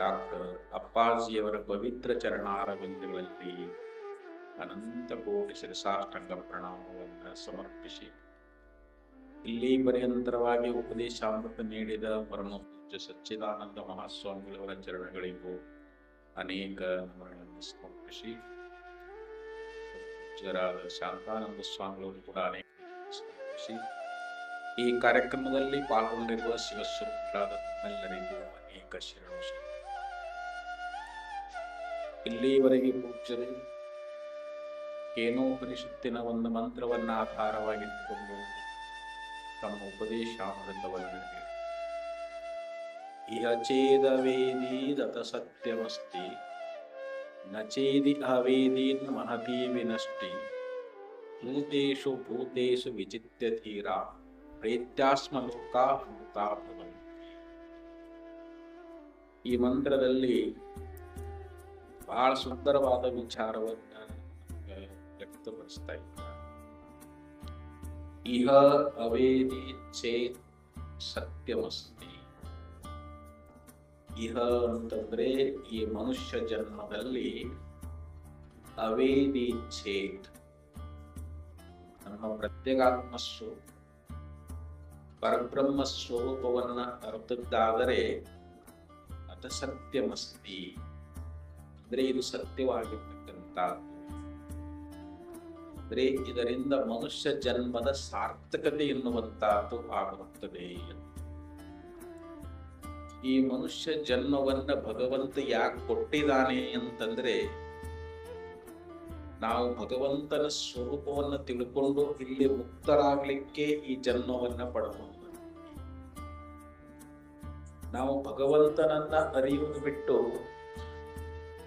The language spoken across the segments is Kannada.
ಡಾಕ್ಟರ್ ಅಪ್ಪಾಜಿಯವರ ಪವಿತ್ರ ಚರಣಾರವಿಂದಗಳಲ್ಲಿ ಅನಂತ ಕೋಟಿ ಶಿರಸಾಷ್ಟಂಗ ಪ್ರಣಾಮವನ್ನು ಸಮರ್ಪಿಸಿ ಇಲ್ಲಿ ಪರ್ಯಂತರವಾಗಿ ಉಪದೇಶಾಮೃತ ನೀಡಿದ ಪರಮ ಪೂಜ್ಯ ಸಚ್ಚಿದಾನಂದ ಮಹಾಸ್ವಾಮಿಗಳವರ ಚರಣಗಳಿಗೂ ಅನೇಕ ನಮನಗಳನ್ನು ಸಮರ್ಪಿಸಿ ಪೂಜ್ಯರಾದ ಶಾಂತಾನಂದ ಸ್ವಾಮಿಗಳು ಕೂಡ ಅನೇಕ ಸಮರ್ಪಿಸಿ ಈ ಕಾರ್ಯಕ್ರಮದಲ್ಲಿ ಪಾಲ್ಗೊಂಡಿರುವ ಶಿವಸ್ವರೂಪರಾದ ನಮ್ಮೆಲ್ಲರಿಗೂ ಅನೇಕ ಶರಣು. ಇಲ್ಲಿಯವರೆಗೆ ಪೂಜ್ಯರು, ಕೇನೋಪನಿಷತ್ತಿನ ಒಂದು ಮಂತ್ರವನ್ನು ಆಧಾರವಾಗಿಟ್ಟುಕೊಂಡು ತಮ್ಮ ಉಪದೇಶ ಆಮೃತವನ್ನು ಇಹ ಚೇದವೇದಿ ದತ ಸತ್ಯವಸ್ತಿ, ನ ಚೇದಿ ಅವೇದೀನ್ ಮಹತಿ ವಿನಷ್ಟಿ ಭೂತೇಶು ಭೂತೇಶು ವಿಚಿತ್ಯ ಧೀರ, ಪ್ರೇತ್ಯಾಸ್ಮ ಲೋಕ ಅಮೃತಾ ಭವಂತಿ ಈ ಮಂತ್ರದಲ್ಲಿ ಬಹಳ ಸುಂದರವಾದ ವಿಚಾರವನ್ನ ವ್ಯಕ್ತಪಡಿಸ್ತಾ ಇದ್ದಾರೆ ಇಹ ಅವೇದಿ ಚೇತ್ ಸತ್ಯವಸ್ತಿ ಇಹ ಅಂತಂದ್ರೆ ಈ ಮನುಷ್ಯ ಜನ್ಮದಲ್ಲಿ ಅವೇದಿ ಚೇತ್. ನಮ್ಮ ಪ್ರತ್ಯೇಗಾತ್ಮ ಸ್ವರೂಪ ಪರಬ್ರಹ್ಮ ಸ್ವರೂಪವನ್ನ ಅರ್ಥದ್ದಾದರೆ ಅದ ಸತ್ಯಮಸ್ತಿ ಅಂದ್ರೆ ಇದು ಸತ್ಯವಾಗಿರ್ತಕ್ಕಂಥ ಅಂದ್ರೆ ಇದರಿಂದ ಮನುಷ್ಯ ಜನ್ಮದ ಸಾರ್ಥಕತೆ ಎನ್ನುವಂತಹದ್ದು ಆಗುತ್ತದೆ. ಈ ಮನುಷ್ಯ ಜನ್ಮವನ್ನ ಭಗವಂತ ಯಾಕೆ ಕೊಟ್ಟಿದ್ದಾನೆ ಅಂತಂದ್ರೆ ನಾವು ಭಗವಂತನ ಸ್ವರೂಪವನ್ನ ತಿಳ್ಕೊಂಡು ಇಲ್ಲಿ ಮುಕ್ತರಾಗ್ಲಿಕ್ಕೆ ಈ ಜನ್ಮವನ್ನ ಪಡಬಹುದು ನಾವು ಭಗವಂತನನ್ನ ಅರಿಯುವುದು ಬಿಟ್ಟು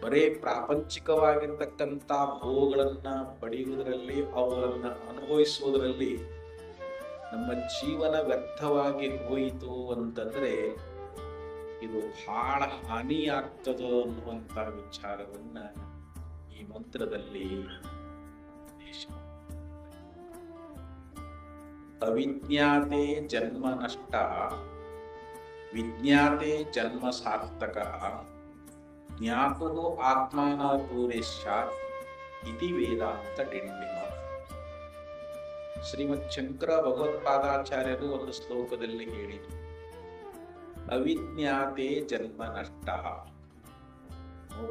ಬರೇ ಪ್ರಾಪಂಚಿಕವಾಗಿರ್ತಕ್ಕಂಥ ಭೋಗಗಳನ್ನ ಪಡೆಯುವುದರಲ್ಲಿ, ಅವುಗಳನ್ನ ಅನುಭವಿಸುವುದರಲ್ಲಿ ನಮ್ಮ ಜೀವನ ವ್ಯರ್ಥವಾಗಿ ಹೋಯಿತು ಅಂತಂದ್ರೆ ಇದು ಬಹಳ ಹಾನಿಯಾಗ್ತದೋ ಅನ್ನುವಂತ ವಿಚಾರವನ್ನ ಈ ಮಂತ್ರದಲ್ಲಿ ಅವಿಜ್ಞಾತೆ ಜನ್ಮ ನಷ್ಟ, ವಿಜ್ಞಾತೆ ಜನ್ಮ ಸಾರ್ಥಕ. ಜ್ಞಾತೋ ಆತ್ಮಾನ ಪೂರೇಶ ಇತಿ ವೇದಾಂತ ಡಿಂಡಿಮ ಶ್ರೀಮತ್ ಶಂಕರ ಭಗವತ್ಪಾದಾಚಾರ್ಯರು ಒಂದು ಶ್ಲೋಕದಲ್ಲಿ ಹೇಳಿದರು। ಅವಿಜ್ಞಾತೆ ಜನ್ಮ ನಷ್ಟ।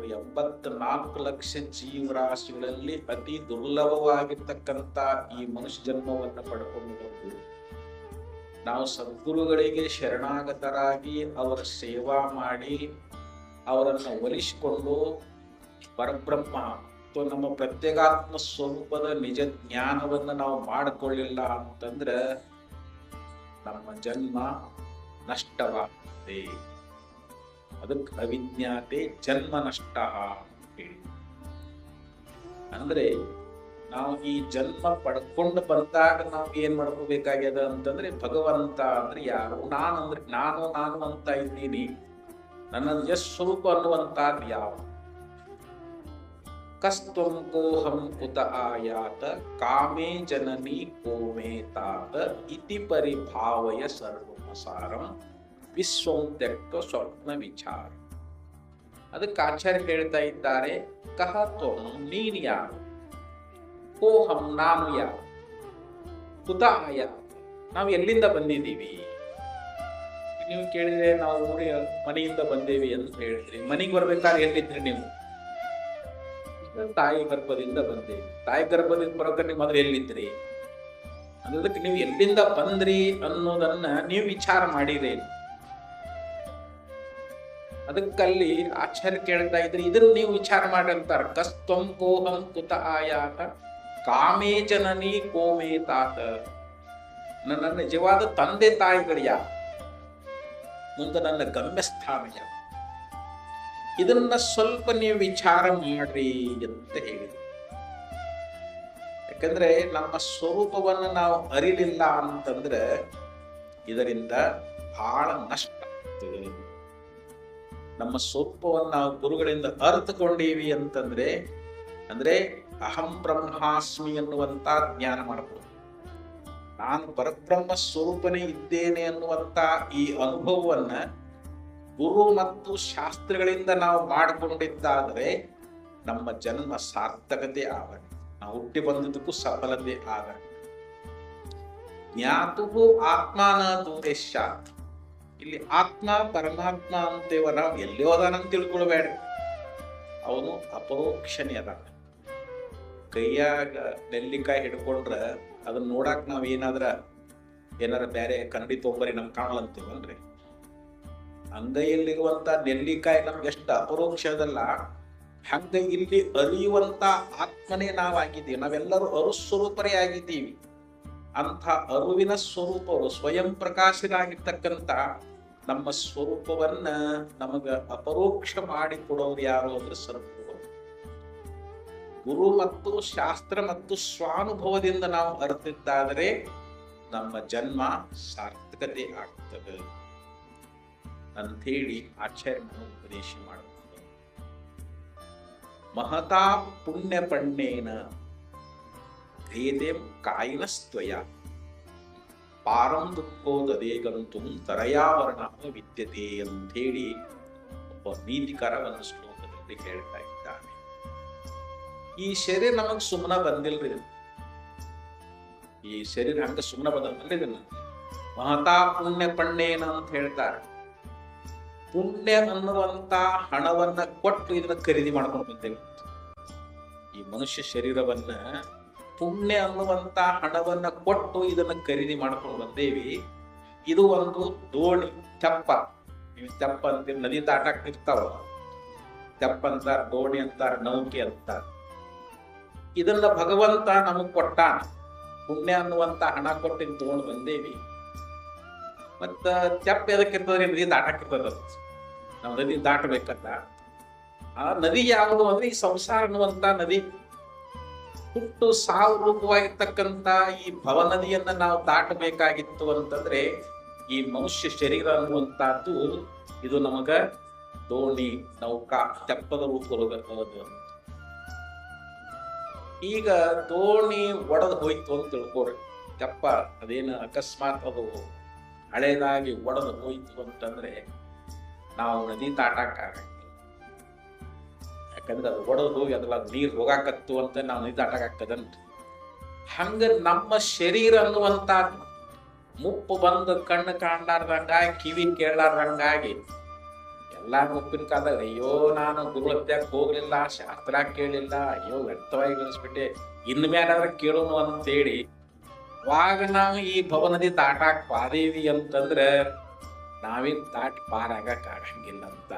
ಎಂಬತ್ನಾಲ್ಕು ಲಕ್ಷ ಜೀವರಾಶಿಗಳಲ್ಲಿ ಅತಿ ದುರ್ಲಭವಾಗಿರ್ತಕ್ಕಂಥ ಈ ಮನುಷ್ಯ ಜನ್ಮವನ್ನು ಪಡ್ಕೊಂಡು ನಾವು ಸದ್ಗುರುಗಳಿಗೆ ಶರಣಾಗತರಾಗಿ ಅವರ ಸೇವಾ ಮಾಡಿ ಅವರನ್ನು ಒಲಿಸಿಕೊಂಡು ಪರಬ್ರಹ್ಮ, ಅಥವಾ ನಮ್ಮ ಪ್ರತ್ಯೇಗಾತ್ಮ ಸ್ವರೂಪದ ನಿಜ ಜ್ಞಾನವನ್ನು ನಾವು ಮಾಡಿಕೊಳ್ಳಿಲ್ಲ ಅಂತಂದ್ರೆ ನಮ್ಮ ಜನ್ಮ ನಷ್ಟವಾಗ್ತದೆ. ಅದಕ್ಕೆ ಅವಿಜ್ಞಾತೆ ಜನ್ಮ ನಷ್ಟ ಹೇಳಿ. ಅಂದ್ರೆ ನಾವು ಈ ಜನ್ಮ ಪಡ್ಕೊಂಡು ಬಂದಾಗ ನಾವು ಏನ್ ಮಾಡ್ಕೋಬೇಕಾಗ್ಯದ ಅಂತಂದ್ರೆ ಭಗವಂತ ಅಂದ್ರೆ ಯಾರು? ನಾನು ಅಂದ್ರೆ, ನಾನು ನಾನು ಅಂತ ಇದ್ದೀನಿ. ನನ್ನ ಎಷ್ಟು ಸ್ವರೂಪ ಅನ್ನುವಂತಾದ್ ಯಾವ ಕಸ್ತ್ವಂ ಕೋಹಂ ಕುತ ಆಯಾತ, ಕಾಮೇ ಜನನಿ ಕೋಮೇ ತಾತ, ಇತಿ ಪರಿಭಾವಯ ಸರ್ವಸಾರಂ ವಿಶ್ವಂ ತೆಕ್ತ ಸ್ವಪ್ನ ವಿಚಾರ. ಅದಕ್ಕೆ ಆಚಾರ್ಯ ಹೇಳ್ತಾ ಇದ್ದಾರೆ, ಕಹ ತ್ವಂ, ನೀನ್ ಯಾರು? ಕೋಹಂ, ನಾನು ಯಾರು? ಕುತ ಆಯಾತ, ನಾವು ಎಲ್ಲಿಂದ ಬಂದಿದ್ದೀವಿ? ನೀವು ಕೇಳಿದ್ರೆ ನಾವು ನೋಡಿ ಮನೆಯಿಂದ ಬಂದೇವಿ ಅಂತ ಹೇಳಿದ್ರಿ. ಮನೆಗೆ ಬರ್ಬೇಕಾದ್ರೆ ಎಲ್ಲಿದ್ರಿ ನೀವು? ತಾಯಿ ಗರ್ಭದಿಂದ ಬಂದೇವಿ. ತಾಯಿ ಗರ್ಭದಿಂದ ಬರೋಕೆ ನೀವು ಮೊದಲು ಎಲ್ಲಿದ್ರಿ ಅದಕ್ಕೆ ನೀವು ಎಲ್ಲಿಂದ ಬಂದ್ರಿ ಅನ್ನೋದನ್ನ ನೀವು ವಿಚಾರ ಮಾಡಿರಿ. ಅದಕ್ಕಲ್ಲಿ ಆಚಾರ್ಯ ಕೇಳ್ತಾ ಇದ್ರಿ. ಇದನ್ನ ನೀವು ವಿಚಾರ ಮಾಡಿ ಅಂತಾರ. ಕಸ್ತಂ ಕೋಹಂ ಕುತ ಆಯಾತ ಕಾಮೇ ಜನನಿ ಕೋಮೇ ತಾತ ನನ್ನ ನಿಜವಾದ ತಂದೆ ತಾಯಿಗಳು ಯಾರು? ಮುಂದೆ ನನ್ನ ಗಮ್ಯಸ್ಥಾನ ಇದನ್ನ ಸ್ವಲ್ಪ ನೀವು ವಿಚಾರ ಮಾಡ್ರಿ ಅಂತ ಹೇಳಿದ್ರು. ಯಾಕಂದ್ರೆ ನಮ್ಮ ಸ್ವರೂಪವನ್ನು ನಾವು ಅರಿಲಿಲ್ಲ ಅಂತಂದ್ರೆ ಇದರಿಂದ ಬಹಳ ನಷ್ಟ ನಮ್ಮ ಸ್ವರೂಪವನ್ನು ನಾವು ಗುರುಗಳಿಂದ ಅರ್ಥಕೊಂಡೀವಿ ಅಂತಂದ್ರೆ, ಅಂದ್ರೆ ಅಹಂ ಬ್ರಹ್ಮಾಸ್ಮಿ ಅನ್ನುವಂತ ಜ್ಞಾನ ಮಾಡಬಹುದು ನಾನು ಪರಬ್ರಹ್ಮ ಸ್ವರೂಪನೇ ಇದ್ದೇನೆ ಅನ್ನುವಂತ ಈ ಅನುಭವವನ್ನ ಗುರು ಮತ್ತು ಶಾಸ್ತ್ರಗಳಿಂದ ನಾವು ಮಾಡಿಕೊಂಡಿದ್ದಾದರೆ ನಮ್ಮ ಜನ್ಮ ಸಾರ್ಥಕತೆ ಆಗಲಿ. ನಾವು ಹುಟ್ಟಿ ಬಂದದಕ್ಕೂ ಸಫಲತೆ ಆಗಲಿ. ಜ್ಞಾತು ಆತ್ಮಾನ ದೇಶ ಇಲ್ಲಿ ಆತ್ಮ, ಪರಮಾತ್ಮ ಅಂತೇವ ನಾವು ಎಲ್ಲಿ ಹೋದಾನಂತ ತಿಳ್ಕೊಳ್ಬೇಡ ಅವನು ಅಪರೋಕ್ಷನೇ ಅದ ಕೈಯಾಗ ನೆಲ್ಲಿಕಾಯಿ ಹಿಡ್ಕೊಂಡ್ರ ಅದನ್ನ ನೋಡಾಕ್ ನಾವ್ ಏನಾದ್ರ ಏನಾರ ಬೇರೆ ಕನ್ನಡಿ ತೊಂಬರಿ ನಮ್ ಕಾಣಲಂತೀವಲ್ರಿ ಅಂಗೈಯಲ್ಲಿರುವಂತ ನೆಲ್ಲಿಕಾಯಿ ನಮ್ಗೆ ಎಷ್ಟು ಅಪರೋಕ್ಷದಲ್ಲ ಹಂಗ ಇಲ್ಲಿ ಅರಿಯುವಂತ ಆತ್ಮನೇ ನಾವಾಗಿದ್ದೀವಿ. ನಾವೆಲ್ಲರೂ ಅರುಸ್ವರೂಪರೇ ಆಗಿದ್ದೀವಿ. ಅಂಥ ಅರುವಿನ ಸ್ವರೂಪವು ಸ್ವಯಂ ಪ್ರಕಾಶರಾಗಿರ್ತಕ್ಕಂಥ ನಮ್ಮ ಸ್ವರೂಪವನ್ನ ನಮಗ ಅಪರೋಕ್ಷ ಮಾಡಿ ಕೊಡೋರು ಯಾರು ಅಂದ್ರೆ ಸರ್ವಗುರು ಗುರು ಮತ್ತು ಶಾಸ್ತ್ರ ಮತ್ತು ಸ್ವಾನುಭವದಿಂದ ನಾವು ಅರಿತಿದ್ದಾದರೆ ನಮ್ಮ ಜನ್ಮ ಸಾರ್ಥಕತೆ ಆಗ್ತದೆ ಅಂಥೇಳಿ ಆಚಾರ್ಯನನ್ನು ಉಪದೇಶ ಮಾಡುತ್ತದೆ ಮಹತಾ ಪುಣ್ಯ ಪಣ್ಣೇನ ಕಾಯಿನ ಕಾಯಿನಸ್ತ್ವಯ. ಪಾರಂ ದುಃಖೋದೇಗಂತು ತರಯಾವರಣ ವಿದ್ಯತೆ ಅಂಥೇಳಿ ಒಬ್ಬ ನೀತಿಕರ ಒಂದು ಶ್ಲೋಕದಲ್ಲಿ ಹೇಳ್ತಾ ಇದ್ದಾನೆ. ಈ ಶರೀರ ನಮಗ್ ಸುಮ್ಮನ ಬಂದಿಲ್ರಿ ಈ ಶರೀರ ಹಂಗ ಸುಮ್ಮನ ಬಂದಲ್ರಿ ಇದನ್ನ ಮಹತಾ ಪುಣ್ಯ ಪಣ್ಣೇನ ಅಂತ ಹೇಳ್ತಾರೆ. ಪುಣ್ಯ ಅನ್ನುವಂತ ಹಣವನ್ನ ಕೊಟ್ಟು ಇದನ್ನ ಖರೀದಿ ಮಾಡ್ಕೊಂಡು ಬಂದೇವೆ. ಈ ಮನುಷ್ಯ ಶರೀರವನ್ನ ಪುಣ್ಯ ಅನ್ನುವಂತ ಹಣವನ್ನ ಕೊಟ್ಟು ಇದನ್ನ ಖರೀದಿ ಮಾಡ್ಕೊಂಡು ಬಂದೇವಿ. ಇದು ಒಂದು ದೋಣಿ, ತೆಪ್ಪ. ನೀವು ತೆಪ್ಪ ಅಂತ ನದಿ ತಾಟಕ್ಕೆ ಇರ್ತಾವ. ತೆಪ್ಪ ಅಂತಾರ, ದೋಣಿ ಅಂತಾರ, ನೌಕೆ ಅಂತಾರ. ಇದನ್ನ ಭಗವಂತ ನಮಗ್ ಕೊಟ್ಟ ಪುಣ್ಯ ಅನ್ನುವಂತ ಹಣ ಕೊಟ್ಟು ತಗೊಂಡು ಬಂದೇವಿ. ಮತ್ತ ತೆಪ್ಪ ಎದಕ್ಕಿರ್ತದ್ರಿ ನದಿ ದಾಟಕ್ಕಿರ್ತದ ನಾವು ನದಿ ದಾಟಬೇಕಲ್ಲ. ಆ ನದಿ ಯಾವುದು ಅಂದ್ರೆ ಈ ಸಂಸಾರ ಅನ್ನುವಂತ ನದಿ. ಹುಟ್ಟು ಸಾವು ರೂಪವಾಗಿರ್ತಕ್ಕಂತ ಈ ಭವನದಿಯನ್ನ ನಾವು ದಾಟಬೇಕಾಗಿತ್ತು ಅಂತಂದ್ರೆ ಈ ಮನುಷ್ಯ ಶರೀರ ಅನ್ನುವಂತಹದ್ದು ಇದು ನಮಗ ದೋಣಿ, ನೌಕಾ, ತೆಪ್ಪದ ರೂಪದೊಳಗ ಈಗ ದೋಣಿ ಒಡೆದು ಹೋಯ್ತು ಅಂತ ತಿಳ್ಕೊರಿ. ತೆಪ್ಪ ಅದೇನು ಅಕಸ್ಮಾತ್ ಅದು ಹಳೇದಾಗಿ ಒಡೆದು ಹೋಯ್ತು ಅಂತಂದ್ರೆ ನಾವು ನದಿ ತಾಟಕ್ಕಾಗಂಗಿಲ್ಲ. ಯಾಕಂದ್ರೆ ಅದು ಒಡೆದು ಹೋಗಿ ಅದ್ರ ನೀರು ಹೋಗಾಕತ್ತು ಅಂತ ನಾವು ನದಿ ತಾಟಕ್ಕಾಗ್ತದಂತ ಹಂಗ ನಮ್ಮ ಶರೀರ ಅನ್ನುವಂತ ಮುಪ್ಪು ಬಂದು ಕಣ್ಣು ಕಾಣಲಾರ್ದಂಗಾಗಿ ಕಿವಿ ಕೇಳಲಾರ್ದಂಗಾಗಿ ಎಲ್ಲಾ ಕಾಲದಾಗ, ಅಯ್ಯೋ, ನಾನು ಗುರು ಹತ್ಯಾಕ್ ಹೋಗ್ಲಿಲ್ಲ, ಶಾಸ್ತ್ರ ಕೇಳಿಲ್ಲ, ಅಯ್ಯೋ, ವ್ಯರ್ಥವಾಗಿ ಗಳಿಸ್ಬಿಟ್ಟೆ ಇನ್ ಮೇಲಾದ್ರೆ ಕೇಳೋನು ಅಂತೇಳಿ ಅವಾಗ ನಾವು ಈ ಭವನದಿ ದಾಟಾಕ್ ಪಾದೇವಿ ಅಂತಂದ್ರೆ, ನಾವೇನ್ ದಾಟ್ ಪಾರಾಗಕ್ ಆಗಂಗಿಲ್ಲ ಅಂತ.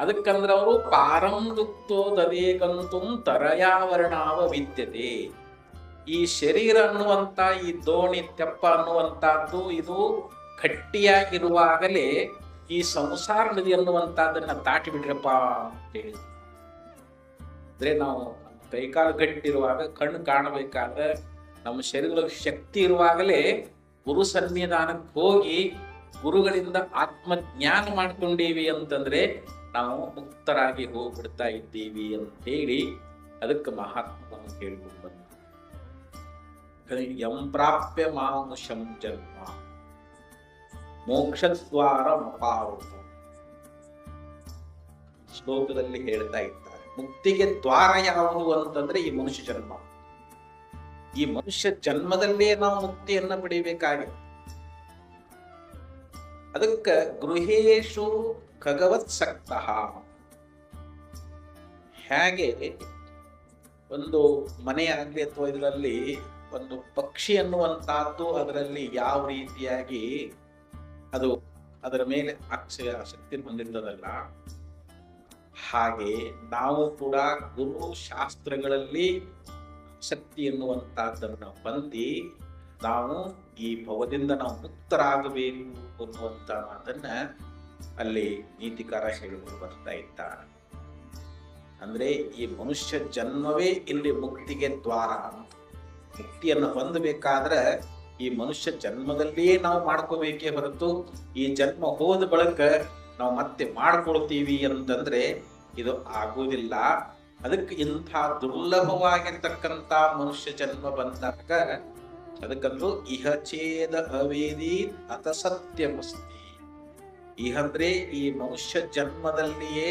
ಅದಕ್ಕಂದ್ರ ಅವರು ಪಾರಂದುಕ್ತೋ ದುಕ್ತೋದದೇಕಂತು ತರಯಾವರಣಾವ ವಿದ್ಯತೆ. ಈ ಶರೀರ ಅನ್ನುವಂತ ಈ ದೋಣಿ, ತೆಪ್ಪ ಅನ್ನುವಂತಹದ್ದು ಇದು ಗಟ್ಟಿಯಾಗಿರುವಾಗಲೇ ಈ ಸಂಸಾರ ನದಿ ಅನ್ನುವಂತಹದನ್ನ ತಾಟಿ ಬಿಡ್ರಪ್ಪ ಅಂತ ಹೇಳಿ ಅಂದ್ರೆ ನಾವು ಕೈಕಾಲು ಗಟ್ಟಿರುವಾಗ, ಕಣ್ಣು ಕಾಣಬೇಕಾದ್ರೆ, ನಮ್ಮ ಶರೀರದ ಶಕ್ತಿ ಇರುವಾಗಲೇ ಗುರು ಸನ್ನಿಧಾನಕ್ಕೆ ಹೋಗಿ ಗುರುಗಳಿಂದ ಆತ್ಮಜ್ಞಾನ ಮಾಡ್ಕೊಂಡೀವಿ ಅಂತಂದ್ರೆ ನಾವು ಮುಕ್ತರಾಗಿ ಹೋಗ್ಬಿಡ್ತಾ ಇದ್ದೀವಿ ಅಂತ ಹೇಳಿ ಅದಕ್ಕೆ ಮಹಾತ್ಮ ಹೇಳ್ಕೊಂಡು ಬಂದ ಯಂ ಪ್ರಾಪ್ಯ ಮಾಂಶಂ ಜನ್ಮ. ಮೋಕ್ಷದ್ವಾರ ಮಪಾವೃತ ಶ್ಲೋಕದಲ್ಲಿ ಹೇಳ್ತಾ ಇದ್ದಾರೆ, ಮುಕ್ತಿಗೆ ದ್ವಾರ ಯಾವುದು ಅಂತಂದ್ರೆ ಈ ಮನುಷ್ಯ ಜನ್ಮ. ಈ ಮನುಷ್ಯ ಜನ್ಮದಲ್ಲೇ ನಾವು ಮುಕ್ತಿಯನ್ನ ಪಡಿಬೇಕಾಗಿದೆ ಅದಕ್ಕೆ ಗೃಹೇಶು ಖಗವತ್ ಸಕ್ತಃ. ಹೇಗೆ ಒಂದು ಮನೆ ಆಗಲಿ ಅಥವಾ ಇದರಲ್ಲಿ ಒಂದು ಪಕ್ಷಿ ಅನ್ನುವಂತಹದ್ದು ಅದರಲ್ಲಿ ಯಾವ ರೀತಿಯಾಗಿ ಅದು ಅದರ ಮೇಲೆ ಅಕ್ಷಯ ಶಕ್ತಿ ಹೊಂದಿರ್ತದಲ್ಲ ಹಾಗೆ ನಾವು ಕೂಡ ಗುರು ಶಾಸ್ತ್ರಗಳಲ್ಲಿ ಶಕ್ತಿ ಎನ್ನುವಂತಹದ್ದನ್ನು ಬಂದು ನಾವು ಈ ಭವದಿಂದ ನಾವು ಮುಕ್ತರಾಗಬೇಕು ಅನ್ನುವಂತ ಮಾತನ್ನ ಅಲ್ಲಿ ನೀತಿಕಾರ ಹೇಳಿಕೊಂಡು ಬರ್ತಾ ಇದ್ದಾರೆ ಅಂದ್ರೆ ಈ ಮನುಷ್ಯ ಜನ್ಮವೇ ಇಲ್ಲಿ ಮುಕ್ತಿಗೆ ದ್ವಾರ. ಮುಕ್ತಿಯನ್ನು ಹೊಂದಬೇಕಾದ್ರೆ ಈ ಮನುಷ್ಯ ಜನ್ಮದಲ್ಲಿಯೇ ನಾವು ಮಾಡ್ಕೋಬೇಕೇ ಹೊರತು ಈ ಜನ್ಮ ಹೋದ ಬಳಿಕ ನಾವು ಮತ್ತೆ ಮಾಡ್ಕೊಳ್ತೀವಿ ಅಂತಂದ್ರೆ ಇದು ಆಗುವುದಿಲ್ಲ. ಅದಕ್ಕೆ ಇಂಥ ದುರ್ಲಭವಾಗಿರ್ತಕ್ಕಂಥ ಮನುಷ್ಯ ಜನ್ಮ ಬಂದಾಗ ಅದಕ್ಕಂದು ಇಹ ಛೇದ ಅವೇದಿ ಅತಸತ್ಯಮಸ್ತಿ ಇಹಂದ್ರೆ ಈ ಮನುಷ್ಯ ಜನ್ಮದಲ್ಲಿಯೇ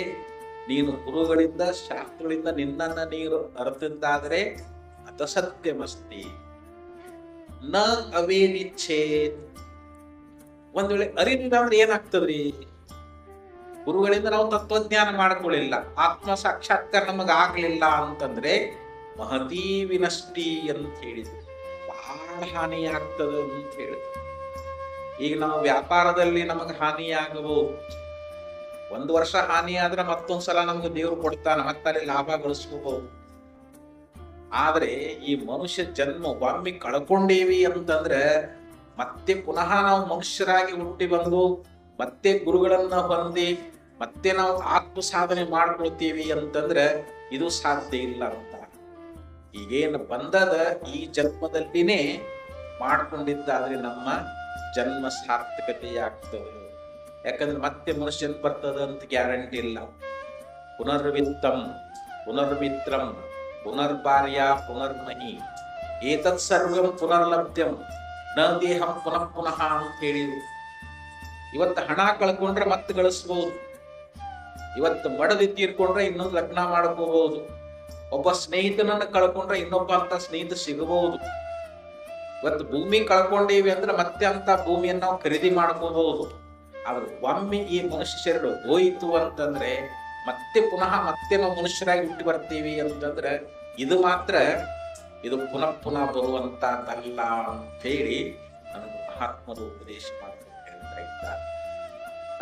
ನೀನು ಗುರುಗಳಿಂದ ಶಾಸ್ತ್ರಗಳಿಂದ ನಿನ್ನನ್ನು ನೀರು ಅರ್ಥದ್ದಾದರೆ ಅತ ಸತ್ಯಮಸ್ತಿ. ನ ಅವೇದಿಚ್ಛೇದ್ ಒಂದ್ ವೇಳೆ ಅರಿವಿಲ್ಲ ಅಂದ್ರೆ ಏನಾಗ್ತದ್ರಿ? ಗುರುಗಳಿಂದ ನಾವು ತತ್ವಜ್ಞಾನ ಮಾಡ್ಕೊಳ್ಳಿಲ್ಲ. ಆತ್ಮ ಸಾಕ್ಷಾತ್ಕಾರ ನಮಗೆ ಆಗ್ಲಿಲ್ಲ ಅಂತಂದ್ರೆ ಮಹತೀ ವಿನಷ್ಟಿ ಅಂತ ಹೇಳಿದ್ರು. ಬಹಳ ಹಾನಿ ಆಗ್ತದೆ ಅಂತ ಹೇಳಿದ್ರು. ಈಗ ನಾವು ವ್ಯಾಪಾರದಲ್ಲಿ ನಮಗೆ ಹಾನಿಯಾಗಬಹುದು ಒಂದು ವರ್ಷ ಹಾನಿ ಆದ್ರೆ ಮತ್ತೊಂದ್ಸಲ ನಮ್ಗೆ ದೇವ್ರು ಕೊಡ್ತಾನೆ, ಮತ್ತಲ್ಲಿ ಲಾಭ ಗಳಿಸ್ಕೋಬಹುದು ಆದ್ರೆ ಈ ಮನುಷ್ಯ ಜನ್ಮ ಒಮ್ಮೆ ಕಳ್ಕೊಂಡೇವಿ ಅಂತಂದ್ರೆ ಮತ್ತೆ ಪುನಃ ನಾವು ಮನುಷ್ಯರಾಗಿ ಹುಟ್ಟಿ ಬಂದು ಮತ್ತೆ ಗುರುಗಳನ್ನ ಹೊಂದಿ ಮತ್ತೆ ನಾವು ಆತ್ಮ ಸಾಧನೆ ಮಾಡ್ಕೊಳ್ತೀವಿ ಅಂತಂದ್ರೆ ಇದು ಸಾಧ್ಯ ಇಲ್ಲ ಅಂತ. ಈಗೇನು ಬಂದದ ಈ ಜನ್ಮದಲ್ಲಿನೇ ಮಾಡ್ಕೊಂಡಿದ್ದಾದ್ರೆ ನಮ್ಮ ಜನ್ಮ ಸಾರ್ಥಕತೆ ಆಗ್ತದೆ ಯಾಕಂದ್ರೆ ಮತ್ತೆ ಮನುಷ್ಯನ್ ಬರ್ತದ ಅಂತ ಗ್ಯಾರಂಟಿ ಇಲ್ಲ. ಪುನರ್ವಿತ್ತಂ ಪುನರ್ಮಿತ್ರಂ ಪುನರ್ಭಾರ್ಯ ಪುನರ್ಮಹಿ ಏತತ್ ಸರ್ವಂ ಪುನರ್ಲಭ್ಯಂ. ನ ದೇಹಂ ಪುನಃ ಪುನಃ ಅಂತ ಹೇಳಿದ್ರು. ಇವತ್ತು ಹಣ ಕಳ್ಕೊಂಡ್ರೆ ಮತ್ತೆ ಗಳಿಸ್ಬೋದು ಇವತ್ತು ಮಡದಿ ತೀರ್ಕೊಂಡ್ರೆ ಇನ್ನೊಂದು ಲಗ್ನ ಮಾಡ್ಕೋಬಹುದು ಒಬ್ಬ ಸ್ನೇಹಿತನನ್ನು ಕಳ್ಕೊಂಡ್ರೆ ಇನ್ನೊಬ್ಬ ಅಂತ ಸ್ನೇಹಿತ ಸಿಗಬಹುದು. ಇವತ್ತು ಭೂಮಿ ಕಳ್ಕೊಂಡೀವಿ ಅಂದ್ರೆ ಮತ್ತೆ ಅಂತ ಭೂಮಿಯನ್ನು ನಾವು ಖರೀದಿ ಮಾಡ್ಕೋಬಹುದು. ಆದ್ರೆ ಒಮ್ಮೆ ಈ ಮನುಷ್ಯರು ಹೋಯಿತು ಅಂತಂದ್ರೆ ಮತ್ತೆ ಪುನಃ ಮತ್ತೆ ನಾವು ಮನುಷ್ಯರಾಗಿ ಹುಟ್ಟಿ ಬರ್ತೀವಿ ಅಂತಂದ್ರೆ ಇದು ಮಾತ್ರ, ಇದು ಪುನಃ ಪುನಃ ಬರುವಂತದ್ದಲ್ಲ ಅಂತ ಹೇಳಿ ನಮಗೆ ಮಹಾತ್ಮರು ಉಪದೇಶ ಇದ್ದಾರೆ.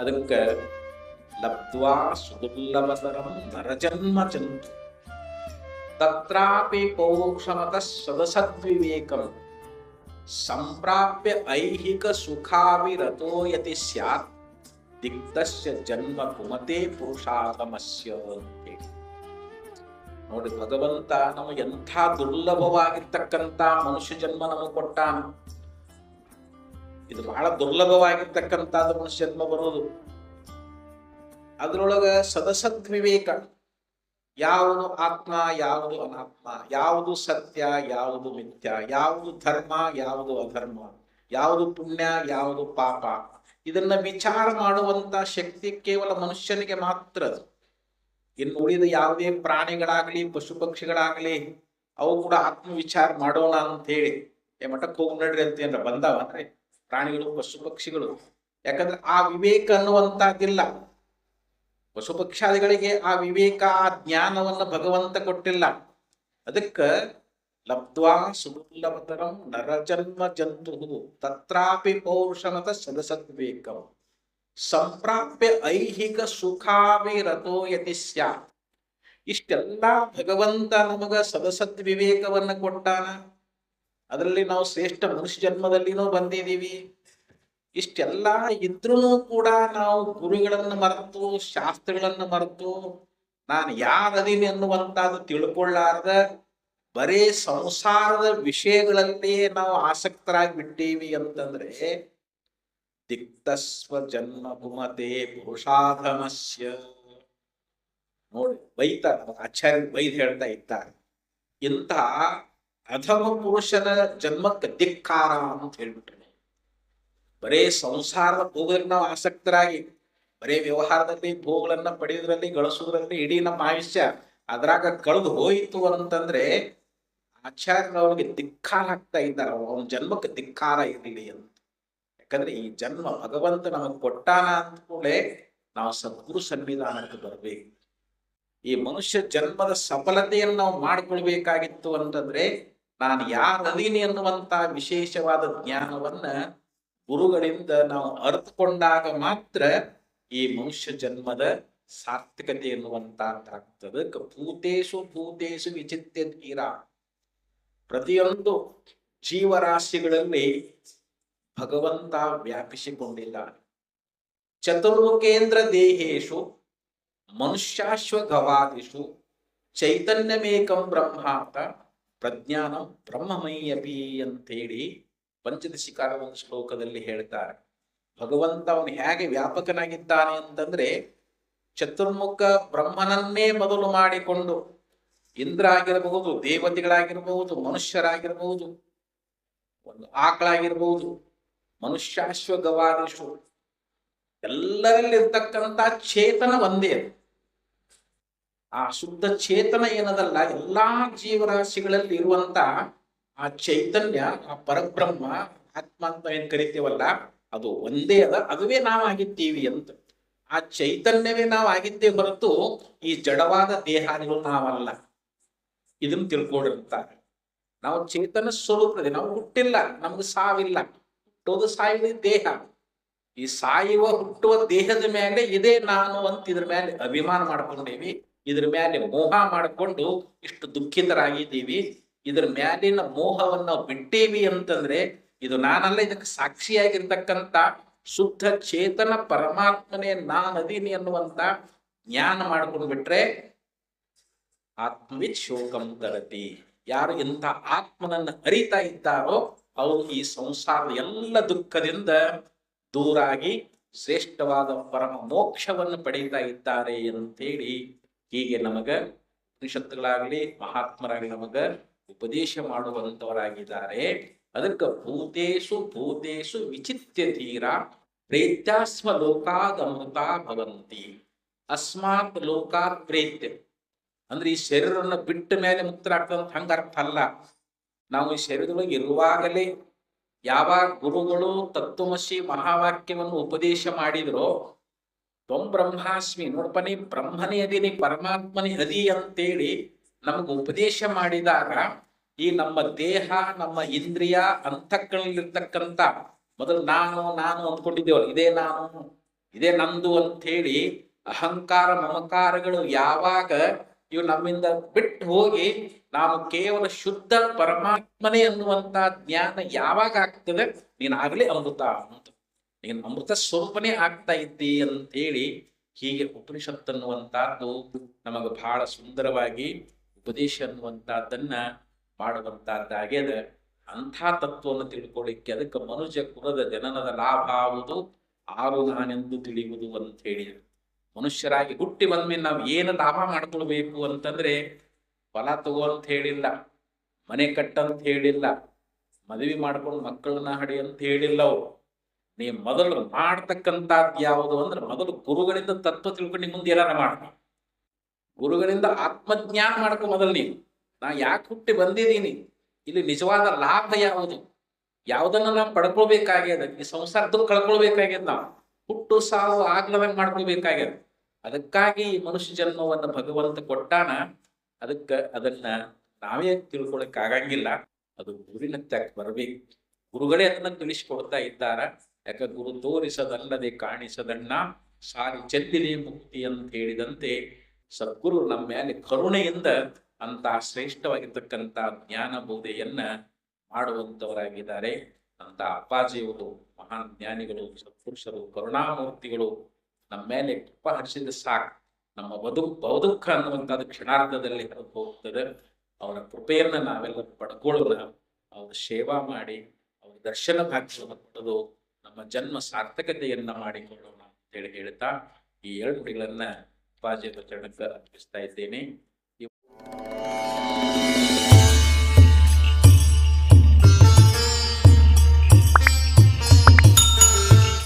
ಅದಕ್ಕೆ, ಲಬ್ಧ್ವಾ ಸುದುರ್ಲಭತರಂ ನರಜನ್ಮ ಜಂತು. ತತ್ರಾಪಿ ಪೌರುಷಮತ ಸದಸದ್ವಿವೇಕಂ. ಸಂಪ್ರಾಪ್ಯ ಐಹಿಕ ಸುಖಾವಿರತೋ ಯತಿ ಸ್ಯಾತ್. ದಿಗ್ಧಸ್ಯ ಜನ್ಮ ಕುಮತೆ ಪುರುಷಾಗಮಸ್ಯ ಅಂತೇಳಿ ನೋಡಿ, ಭಗವಂತ ನಮ್ಮ ಎಂಥ ದುರ್ಲಭವಾಗಿರ್ತಕ್ಕಂಥ ಮನುಷ್ಯ ಜನ್ಮ ನಮಗೆ ಕೊಟ್ಟಾನ? ಇದು ಬಹಳ ದುರ್ಲಭವಾಗಿರ್ತಕ್ಕಂಥದ್ದು ಮನುಷ್ಯ ಜನ್ಮ ಬರೋದು. ಅದ್ರೊಳಗ ಸದಸದ್ ವಿವೇಕ ಯಾವುದು ಆತ್ಮ, ಯಾವುದು ಅನಾತ್ಮ, ಯಾವುದು ಸತ್ಯ, ಯಾವುದು ಮಿಥ್ಯ, ಯಾವುದು ಧರ್ಮ, ಯಾವುದು ಅಧರ್ಮ, ಯಾವುದು ಪುಣ್ಯ, ಯಾವುದು ಪಾಪ. ಇದನ್ನ ವಿಚಾರ ಮಾಡುವಂತ ಶಕ್ತಿ ಕೇವಲ ಮನುಷ್ಯನಿಗೆ ಮಾತ್ರ ಅದು. ಇನ್ನು ಉಳಿದ ಯಾವುದೇ ಪ್ರಾಣಿಗಳಾಗ್ಲಿ ಪಶು ಪಕ್ಷಿಗಳಾಗ್ಲಿ ಅವು ಕೂಡ ಆತ್ಮ ವಿಚಾರ ಮಾಡೋಣ ಅಂತ ಹೇಳಿ, ಏ ಮಠಕ್ಕೆ ಹೋಗಿ ನಡ್ರಿ ಅಂತ ಏನಾರ ಬಂದಾವ ಅಂದ್ರೆ ಪ್ರಾಣಿಗಳು ಪಶು ಪಕ್ಷಿಗಳು ಯಾಕಂದ್ರೆ ಆ ವಿವೇಕ ಅನ್ನುವಂತಹದ್ದಿಲ್ಲ ಪಶು ಪಕ್ಷಾದಿಗಳಿಗೆ ಆ ವಿವೇಕ, ಆ ಜ್ಞಾನವನ್ನ ಭಗವಂತ ಕೊಟ್ಟಿಲ್ಲ. ಅದಕ್ಕ ಲಬ್ಧ್ವಾ ಸುಮುಲ್ಲವತರಂ ನರಜನ್ಮ ಜಂತು ತತ್ರಾಪಿ ಪೌರುಷಮತ ಸದಸದ್ವೇಕಂ ಸಂಪ್ರಾಪ್ಯ ಐಹಿಕ ಸುಖಾವಿರತೋ ಯತಿ ಸ್ಯಾತ್ ಇಷ್ಟೆಲ್ಲ ಭಗವಂತ ನಮಗ ಸದಸದ್ ವಿವೇಕವನ್ನು ಕೊಟ್ಟಾನ ಅದರಲ್ಲಿ ನಾವು ಶ್ರೇಷ್ಠ ಮನುಷ್ಯ ಜನ್ಮದಲ್ಲಿನೂ ಬಂದಿದ್ದೀವಿ ಇಷ್ಟೆಲ್ಲ ಇದ್ರೂ ಕೂಡ ನಾವು ಗುರುಗಳನ್ನು ಮರೆತು ಶಾಸ್ತ್ರಗಳನ್ನು ಮರೆತು ನಾನು ಯಾರದೀನಿ ಅನ್ನುವಂಥದ್ದು ತಿಳ್ಕೊಳ್ಳಾರ್ದ ಬರೇ ಸಂಸಾರದ ವಿಷಯಗಳಲ್ಲೇ ನಾವು ಆಸಕ್ತರಾಗಿ ಬಿಟ್ಟೀವಿ ಅಂತಂದ್ರೆ, ದಿಕ್ತಸ್ವ ಜನ್ಮ ಭೂಮತೆ ಪುರುಷಾಧಮಸ್ಯ ನೋಡಿ, ಬೈತಾರೆ ಆಚಾರ್ಯ ಬೈದ್ ಹೇಳ್ತಾ ಇದ್ದಾರೆ. ಇಂಥ ಅಧಮ ಪುರುಷನ ಜನ್ಮಕ್ಕೆ ಧಿಕ್ಕಾರ ಅಂತ ಹೇಳ್ಬಿಟ್ರೆ, ಬರೇ ಸಂಸಾರದ ಭೋಗದಲ್ಲಿ ನಾವು ಆಸಕ್ತರಾಗಿ, ಬರೇ ವ್ಯವಹಾರದಲ್ಲಿ ಭೋಗಗಳನ್ನ ಪಡೆಯೋದ್ರಲ್ಲಿ ಗಳಿಸೋದ್ರಲ್ಲಿ ಇಡೀ ನಮ್ಮ ಆಯುಷ್ಯ ಅದ್ರಾಗ ಕಳೆದು ಹೋಯಿತು ಅಂತಂದ್ರೆ ಆಚಾರ್ಯರವ್ರಿಗೆ ಧಿಕ್ಕಾರ ಆಗ್ತಾ ಇದ್ದಾರೆ. ಅವನ ಜನ್ಮಕ್ಕೆ ಧಿಕ್ಕಾರ ಇರಲಿ ಅಂತ. ಯಾಕಂದ್ರೆ ಈ ಜನ್ಮ ಭಗವಂತ ನಮಗೆ ಕೊಟ್ಟಾನ ಅಂತ ಕೂಡಲೇ ನಾವು ಸದ್ಗುರು ಸನ್ನಿಧಾನಕ್ಕೆ ಬರಬೇಕು. ಈ ಮನುಷ್ಯ ಜನ್ಮದ ಸಫಲತೆಯನ್ನು ನಾವು ಮಾಡ್ಕೊಳ್ಬೇಕಾಗಿತ್ತು ಅಂತಂದ್ರೆ ನಾನು ಯಾರದೀನಿ ಅನ್ನುವಂತ ವಿಶೇಷವಾದ ಜ್ಞಾನವನ್ನ ಗುರುಗಳಿಂದ ನಾವು ಅರ್ಥಕೊಂಡಾಗ ಮಾತ್ರ ಈ ಮನುಷ್ಯ ಜನ್ಮದ ಸಾರ್ಥಕತೆ ಎನ್ನುವಂತಾಗ್ತದೆ. ಭೂತೇಶು ಭೂತೇಶು ವಿಚಿತ್ಯ ಧೀರ. ಪ್ರತಿಯೊಂದು ಜೀವರಾಶಿಗಳಲ್ಲಿ ಭಗವಂತ ವ್ಯಾಪಿಸಿಕೊಂಡಿದ್ದಾನೆ ಚತುರ್ಮುಖೇಂದ್ರ ದೇಹೇಶು ಮನುಷ್ಯಾಶ್ವ ಗವಾದಿಷು ಚೈತನ್ಯಮೇಕಂ ಬ್ರಹ್ಮಾತ ಪ್ರಜ್ಞಾನ ಬ್ರಹ್ಮಮಯ್ಯಪಿ ಅಂತೇಳಿ ಪಂಚದಶಿಕಾರ ಒಂದು ಶ್ಲೋಕದಲ್ಲಿ ಹೇಳ್ತಾರೆ. ಭಗವಂತ ಅವನು ಹೇಗೆ ವ್ಯಾಪಕನಾಗಿದ್ದಾನೆ ಅಂತಂದ್ರೆ, ಚತುರ್ಮುಖ ಬ್ರಹ್ಮನನ್ನೇ ಮೊದಲು ಮಾಡಿಕೊಂಡು ಇಂದ್ರ ಆಗಿರಬಹುದು ದೇವತೆಗಳಾಗಿರಬಹುದು, ಮನುಷ್ಯರಾಗಿರಬಹುದು, ಒಂದು ಆಕಳಾಗಿರಬಹುದು ಮನುಷ್ಯಾಶ್ವ ಗವಾದಿಷು ಎಲ್ಲರಲ್ಲಿರ್ತಕ್ಕಂಥ ಚೇತನ ಒಂದೇ ಅದು. ಆ ಶುದ್ಧ ಚೇತನ ಏನದಲ್ಲ, ಎಲ್ಲಾ ಜೀವರಾಶಿಗಳಲ್ಲಿ ಇರುವಂತ ಆ ಚೈತನ್ಯ, ಆ ಪರಬ್ರಹ್ಮ, ಆತ್ಮ ಅಂತ ಏನ್ ಕರಿತೀವಲ್ಲ, ಅದು ಒಂದೇ ಅದ, ಅದುವೇ ನಾವಾಗಿದ್ದೀವಿ ಅಂತ. ಆ ಚೈತನ್ಯವೇ ನಾವು ಆಗಿದ್ದೇ ಹೊರತು ಈ ಜಡವಾದ ದೇಹಾದಿಗಳು ನಾವಲ್ಲ. ಇದನ್ನ ತಿಳ್ಕೊಂಡಿರ್ತಾರೆ. ನಾವು ಚೇತನ ಸ್ವರೂಪದಲ್ಲಿ ನಾವು ಹುಟ್ಟಿಲ್ಲ, ನಮ್ಗೆ ಸಾವಿಲ್ಲ. ಹುಟ್ಟೋದು ಸಾಯಿದ ದೇಹ. ಈ ಸಾಯುವ, ಹುಟ್ಟುವ ದೇಹದ ಮೇಲೆ ಇದೇ ನಾನು ಅಂತ ಇದ್ರ ಮೇಲೆ ಅಭಿಮಾನ ಮಾಡ್ಕೊಂಡೇವಿ. ಇದ್ರ ಮೇಲೆ ಮೋಹ ಮಾಡಿಕೊಂಡು ಇಷ್ಟು ದುಃಖಿತರಾಗಿದ್ದೀವಿ. ಇದ್ರ ಮ್ಯಾಲಿನ ಮೋಹವನ್ನು ಬಿಟ್ಟೇವಿ ಅಂತಂದ್ರೆ ಇದು ನಾನಲ್ಲ, ಇದಕ್ಕೆ ಸಾಕ್ಷಿಯಾಗಿರ್ತಕ್ಕಂಥ ಶುದ್ಧ ಚೇತನ ಪರಮಾತ್ಮನೇ ನಾನದೀನಿ ಅನ್ನುವಂತ ಜ್ಞಾನ ಮಾಡ್ಕೊಂಡು ಬಿಟ್ರೆ ಆತ್ಮವಿತ್ ಶೋಕಂ ತರತಿ ಯಾರು ಇಂಥ ಆತ್ಮನನ್ನ ಅರಿತಾ ಇದ್ದಾರೋ ಅವರು ಈ ಸಂಸಾರದ ಎಲ್ಲ ದುಃಖದಿಂದ ದೂರಾಗಿ ಶ್ರೇಷ್ಠವಾದ ಪರಮ ಮೋಕ್ಷವನ್ನು ಪಡೀತಾ ಇದ್ದಾರೆ ಅಂತೇಳಿ ಹೀಗೆ ನಮಗ ಉಪನಿಷತ್ತುಗಳಾಗಲಿ, ಮಹಾತ್ಮರಾಗಲಿ ನಮಗ ಉಪದೇಶ ಮಾಡುವಂತವರಾಗಿದ್ದಾರೆ ಅದಕ್ಕೆ ಭೂತೇಶು ಭೂತೇಶು ವಿಚಿತ್ಯ ತೀರ ಪ್ರೇತ್ಯಾಸ್ಮ ಲೋಕಾದ ಅಮೃತ ಭವಂತಿ. ಅಸ್ಮಾತ್ ಲೋಕಾತ್ ಪ್ರೇತ್ಯ. ಅಂದ್ರೆ ಈ ಶರೀರವನ್ನು ಬಿಟ್ಟ ಮೇಲೆ ಮುಕ್ತರಾಗ್ತದಂತ ಹಂಗ ಅರ್ಥ ಅಲ್ಲ. ನಾವು ಈ ಶರೀರದೊಳಗೆ ಇರುವಾಗಲೇ ಯಾವಾಗ ಗುರುಗಳು ತತ್ವಮಶಿ ಮಹಾವಾಕ್ಯವನ್ನು ಉಪದೇಶ ಮಾಡಿದ್ರೋ, ತ್ವಂ ಬ್ರಹ್ಮಾಸ್ಮಿ, ನೋಡಪ್ಪ ನೀ ಬ್ರಹ್ಮನೇ ಅದೀನಿ ಪರಮಾತ್ಮನೇ ಅದಿ ಅಂತೇಳಿ ನಮಗೆ ಉಪದೇಶ ಮಾಡಿದಾಗ ಈ ನಮ್ಮ ದೇಹ, ನಮ್ಮ ಇಂದ್ರಿಯ ಅಂತಕ್ಕಳಲ್ಲಿರ್ತಕ್ಕಂಥ ಮೊದಲು ನಾನು ನಾನು ಅಂದ್ಕೊಂಡಿದ್ದೇವಲ್ಲ, ಇದೇ ನಾನು, ಇದೇ ನಂದು ಅಂತ ಹೇಳಿ ಅಹಂಕಾರ, ಮಮಕಾರಗಳು ಯಾವಾಗ ಇವು ನಮ್ಮಿಂದ ಬಿಟ್ಟು ಹೋಗಿ ನಾವು ಕೇವಲ ಶುದ್ಧ ಪರಮಾತ್ಮನೇ ಅನ್ನುವಂತ ಜ್ಞಾನ ಯಾವಾಗ ಆಗ್ತದೆ? ನೀನ್ ಆಗ್ಲಿ ಅಮೃತ ಅಂತ. ನೀನು ಅಮೃತ ಸ್ವರೂಪನೇ ಆಗ್ತಾ ಇದ್ದಿ ಅಂತೇಳಿ ಹೀಗೆ ಉಪನಿಷತ್ ಅನ್ನುವಂತಹದ್ದು ನಮಗೆ ಬಹಳ ಸುಂದರವಾಗಿ ಉಪದೇಶ ಅನ್ನುವಂತಹದ್ದನ್ನ ಮಾಡುವಂತಹದ್ದಾಗ್ಯದ ಅಂಥ ತತ್ವವನ್ನು ತಿಳ್ಕೊಳ್ಳಿಕ್ಕೆ ಅದಕ್ಕೆ ಮನುಷ್ಯ ಕುಲದ ಜನನದ ಲಾಭ ಆವುದು, ಆರು ನಾನೆಂದು ತಿಳಿಯುವುದು ಅಂತ ಹೇಳಿದ್ರು. ಮನುಷ್ಯರಾಗಿ ಹುಟ್ಟಿ ಬಂದ್ಮೇಲೆ ನಾವು ಏನು ಲಾಭ ಮಾಡ್ಕೊಳ್ಬೇಕು ಅಂತಂದ್ರೆ ಹೊಲ ತಗೋ ಅಂತ ಹೇಳಿಲ್ಲ, ಮನೆ ಕಟ್ಟಂತ ಹೇಳಿಲ್ಲ, ಮದುವೆ ಮಾಡ್ಕೊಂಡು ಮಕ್ಕಳನ್ನ ಹಡಿ ಅಂತ ಹೇಳಿಲ್ಲ ನೀ ಮೊದಲು ಮಾಡ್ತಕ್ಕಂಥದ್ದು ಯಾವುದು ಅಂದ್ರೆ ಮೊದಲು ಗುರುಗಳಿಂದ ತತ್ವ ತಿಳ್ಕೊಂಡು ನೀ ಮುಂದೆ ಏನಾರ ಮಾಡ. ಗುರುಗಳಿಂದ ಆತ್ಮಜ್ಞಾನ ಮಾಡ್ಕೊ ಮೊದಲು ನೀನು. ನಾ ಯಾಕೆ ಹುಟ್ಟಿ ಬಂದಿದ್ದೀನಿ? ಇಲ್ಲಿ ನಿಜವಾದ ಲಾಭ ಯಾವುದು? ಯಾವುದನ್ನ ನಾವು ಪಡ್ಕೊಳ್ಬೇಕಾಗ್ಯದ? ಈ ಸಂಸಾರದ ಕಳ್ಕೊಳ್ಬೇಕಾಗ್ಯದ ನಾವು? ಹುಟ್ಟು ಸಾವು ಆಗ್ಲದಂಗ್ ಮಾಡ್ಕೊಳ್ಬೇಕಾಗ್ಯದ? ಅದಕ್ಕಾಗಿ ಮನುಷ್ಯ ಜನ್ಮವನ್ನ ಭಗವಂತ ಕೊಟ್ಟಾನ, ಅದಕ್ಕ ಅದನ್ನ ನಾವೇ ತಿಳ್ಕೊಳಕ್ ಆಗಂಗಿಲ್ಲ. ಅದು ಗುರಿನ ತಕ್ಕ ಬರ್ಬೇಕು. ಗುರುಗಳೇ ಅದನ್ನ ತಿಳಿಸಿಕೊಡ್ತಾ ಇದ್ದಾರ. ಯಾಕ ಗುರು ತೋರಿಸದಲ್ಲದೆ ಕಾಣಿಸದಣ್ಣ ಸಾರಿ ಚೆಲ್ಲಿದೆ ಮುಕ್ತಿ ಅಂತ ಹೇಳಿದಂತೆ ಸದ್ಗುರು ನಮ್ಮ ಮೇಲೆ ಕರುಣೆಯಿಂದ ಅಂತ ಶ್ರೇಷ್ಠವಾಗಿರ್ತಕ್ಕಂಥ ಜ್ಞಾನ ಬೋಧೆಯನ್ನ ಮಾಡುವಂತವರಾಗಿದ್ದಾರೆ. ಅಂತ ಅಪ್ಪಾಜಿಯವರು, ಮಹಾನ್ ಜ್ಞಾನಿಗಳು ಸತ್ಪುರುಷರು ಕರುಣಾಮೂರ್ತಿಗಳು ನಮ್ಮ ಮೇಲೆ ತುಪ್ಪ ಹರಿಸಿದ ಸಾಕು. ನಮ್ಮ ಬದುಕು ಬದುಕ ಅನ್ನುವಂಥದ್ದು ಕ್ಷಣಾರ್ಧದಲ್ಲಿ ಹೋಗ್ತದೆ. ಅವರ ಕೃಪೆಯನ್ನ ನಾವೆಲ್ಲ ಪಡ್ಕೊಳ್ಳೋಣ. ಅವ್ರ ಸೇವಾ ಮಾಡಿ, ಅವ್ರ ದರ್ಶನ ಭಾಗ್ಯವನ್ನು ಪಡೆದು ನಮ್ಮ ಜನ್ಮ ಸಾರ್ಥಕತೆಯನ್ನ ಮಾಡಿಕೊಳ್ಳೋಣ ಅಂತ ಹೇಳಿ ಹೇಳ್ತಾ ಈ ಎರಡು ನುಡಿಗಳನ್ನ ಅಪ್ಪಾಜಿಯವರ ಚರಣಕ್ಕೆ ಅರ್ಪಿಸ್ತಾ ಇದ್ದೇನೆ.